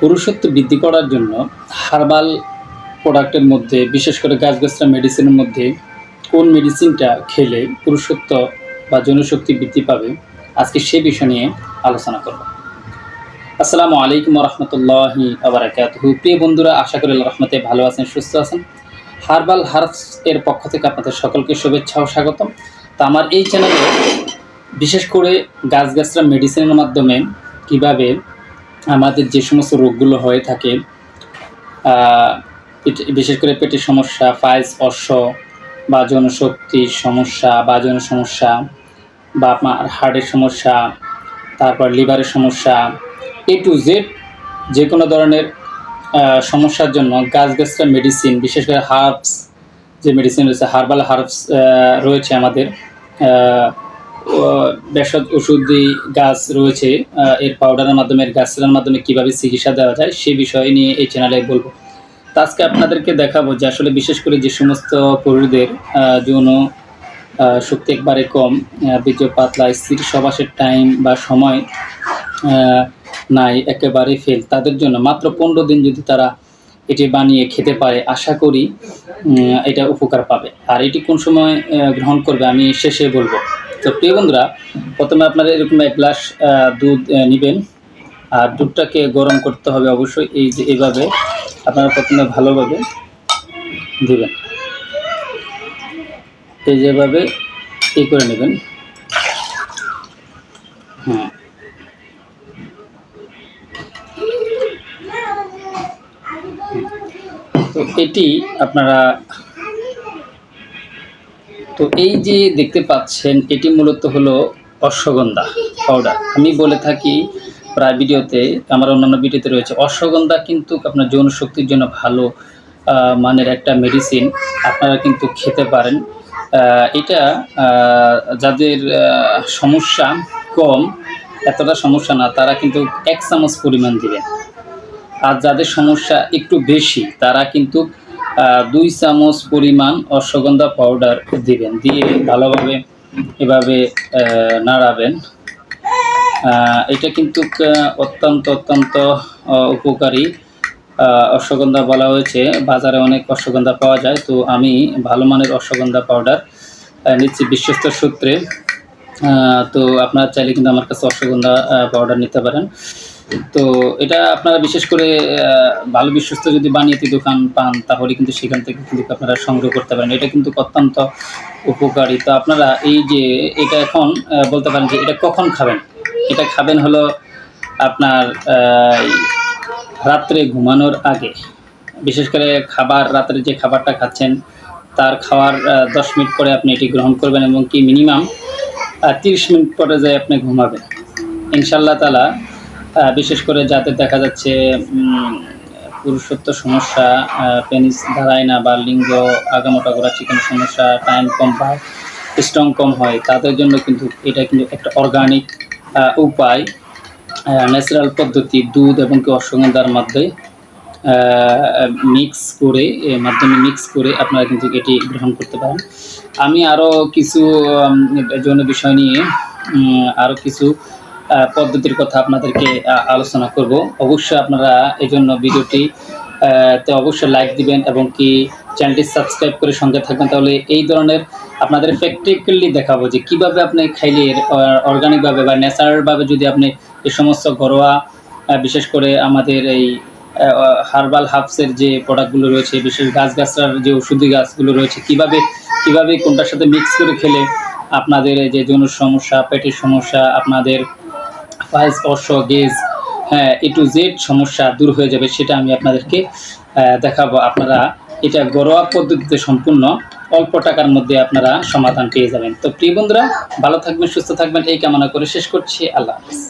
পুরুষত্ব বৃদ্ধি করার জন্য হার্বাল প্রোডাক্টের মধ্যে, বিশেষ করে গাছগাছরা মেডিসিনের মধ্যে কোন মেডিসিনটা খেলে পুরুষত্ব বা যৌনশক্তি বৃদ্ধি পাবে, আজকে সে বিষয় নিয়ে আলোচনা করব। আসসালামু আলাইকুম রহমতুল্লাহি আবরাকাতহু প্রিয় বন্ধুরা, আশা করি রহমতে ভালো আছেন, সুস্থ আছেন। হার্বাল হার্বস এর পক্ষ থেকে আপনাদের সকলকে শুভেচ্ছা ও স্বাগতম। তা আমার এই চ্যানেলে বিশেষ করে গাছগাছরা মেডিসিনের মাধ্যমে কীভাবে আমাদের যে সমস্ত রোগগুলো হয়ে থাকে বিশেষ করে পেটের সমস্যা ফাইলস অর্শ বা জনশক্তির সমস্যা বা সমস্যা বা আপনার হার্টের সমস্যা, তারপর লিভারের সমস্যা এ টু জেড যে কোনো ধরনের সমস্যার জন্য গাছ গাছগাছরা মেডিসিন বিশেষ করে হার্বস যে মেডিসিন রয়েছে হার্বাল হার্বস রয়েছে আমাদের ভেষজ ওষুধি গাছ রয়েছে এর পাউডারের মাধ্যমে গাছের মাধ্যমে কীভাবে চিকিৎসা দেওয়া যায় সে বিষয় নিয়ে এই চ্যানেলে বলব। তো আজকে আপনাদেরকে দেখাবো যে আসলে বিশেষ করে যে সমস্ত পুরুষদের যৌন শক্তি একবারে কম বীর্য পাতলা, স্থির সবাসের টাইম বা সময় নাই, একেবারে ফেল তাদের জন্য মাত্র পনেরো দিন যদি তারা এটি বানিয়ে খেতে পারে, আশা করি এটা উপকার পাবে। আর এটি কোন সময় গ্রহণ করবে আমি শেষে বলব। তো প্রিয় বন্ধুরা, প্রথমে আপনারা এরকম এক গ্লাস দুধ নেবেন। আর দুধটাকে গরম করতে হবে অবশ্যই এই যে এইভাবে। আপনারা প্রথমে ভালোভাবে দিবেন এই যেভাবে এই করে নেবেন। হ্যাঁ। তো এটি আপনারা তো এই যে দেখতে পাচ্ছেন, এটি মূলত হলো অশ্বগন্ধা পাউডার আমি বলে থাকি, প্রায় ভিডিওতে, আমার অন্যান্য ভিডিওতে রয়েছে, অশ্বগন্ধা কিন্তু আপনার যৌন শক্তির জন্য ভালো মানের একটা মেডিসিন আপনারা কিন্তু খেতে পারেন। এটা যাদের সমস্যা কম, এতটা সমস্যা না, তারা কিন্তু এক চামচ পরিমাণ দিবেন। আর যাদের সমস্যা একটু বেশি, তারা কিন্তু দুই চামচ পরিমাণ অশ্বগন্ধা পাউডার দিবেন। দিয়ে ভালোভাবে এভাবে নাড়াবেন। এটা কিন্তু অত্যন্ত অত্যন্ত উপকারী। অশ্বগন্ধা বলা হয়েছে, বাজারে অনেক অশ্বগন্ধা পাওয়া যায়। তো আমি ভালো মানের অশ্বগন্ধা পাউডার নিচ্ছি বিশ্বস্ত সূত্রে। তো আপনারা চাইলে কিন্তু আমার কাছে অশ্বগন্ধা পাউডার নিতে পারেন। তো এটা আপনারা বিশেষ করে ভালো বিশ্বস্ত যদি বানিয়েতে দোকান পান, তাহলে কিন্তু সেখান থেকে কিন্তু আপনারা সংগ্রহ করতে পারেন। এটা কিন্তু অত্যন্ত উপকারী। তো আপনারা এই যে এটা এখন বলতে পারেন যে এটা কখন খাবেন? এটা খাবেন হলো আপনার রাত্রে ঘুমানোর আগে। বিশেষ করে খাবার, রাত্রে যে খাবারটা খাচ্ছেন, তার খাওয়ার দশ মিনিট পরে আপনি এটি গ্রহণ করবেন এবং কি মিনিমাম তিরিশ মিনিট পরে যায় আপনি ঘুমাবেন। ইনশাল্লাহ তালা বিশেষ করে যাতে দেখা যাচ্ছে পুরুষত্ব সমস্যা পেনিস দাঁড়ায় না বা লিঙ্গ আগামোটা করা চিকেন সমস্যা টাইম কম পায় স্ট্রং কম হয়, তাদের জন্য কিন্তু এটা কিন্তু একটা অর্গানিক উপায়। ন্যাচারাল পদ্ধতি, দুধ এবং কি অশ্বগন্ধার মধ্যে মিক্স করে মাধ্যমে মিক্স করে আপনারা কিন্তু এটি গ্রহণ করতে পারেন। আমি আরও কিছু জন্য বিষয় নিয়ে আরও কিছু পদ্ধতির কথা আপনাদেরকে আলোচনা করব। অবশ্যই আপনারা এই জন্য ভিডিওটি তে অবশ্যই লাইক দিবেন এবং কি চ্যানেলটি সাবস্ক্রাইব করে সঙ্গে থাকবেন। তাহলে এই ধরনের আপনাদের প্র্যাকটিক্যালি দেখাবো যে কীভাবে আপনি খাইলে অর্গানিকভাবে বা ন্যাচারালভাবে যদি আপনি এই সমস্ত ঘরোয়া বিশেষ করে আমাদের এই হার্বাল হার্বসের যে প্রোডাক্টগুলো রয়েছে, বিশেষ গাছগাছরার যে ওষুধি গাছগুলো রয়েছে, কীভাবে কীভাবে কোনটার সাথে মিক্স করে খেলে আপনাদের যে যৌন সমস্যা, পেটের সমস্যা, আপনাদের ফাইল স্পর্শ, গেজ হ্যাঁ এ টু জেড সমস্যা দূর হয়ে যাবে, সেটা আমি আপনাদেরকে দেখাবো। আপনারা এটা ঘরোয়া পদ্ধতিতে সম্পূর্ণ অল্প টাকার মধ্যে আপনারা সমাধান পেয়ে যাবেন। তো প্রিয় বন্ধুরা, ভালো থাকবেন, সুস্থ থাকবেন, এই কামনা করে শেষ করছি। আল্লাহ হাফিজ।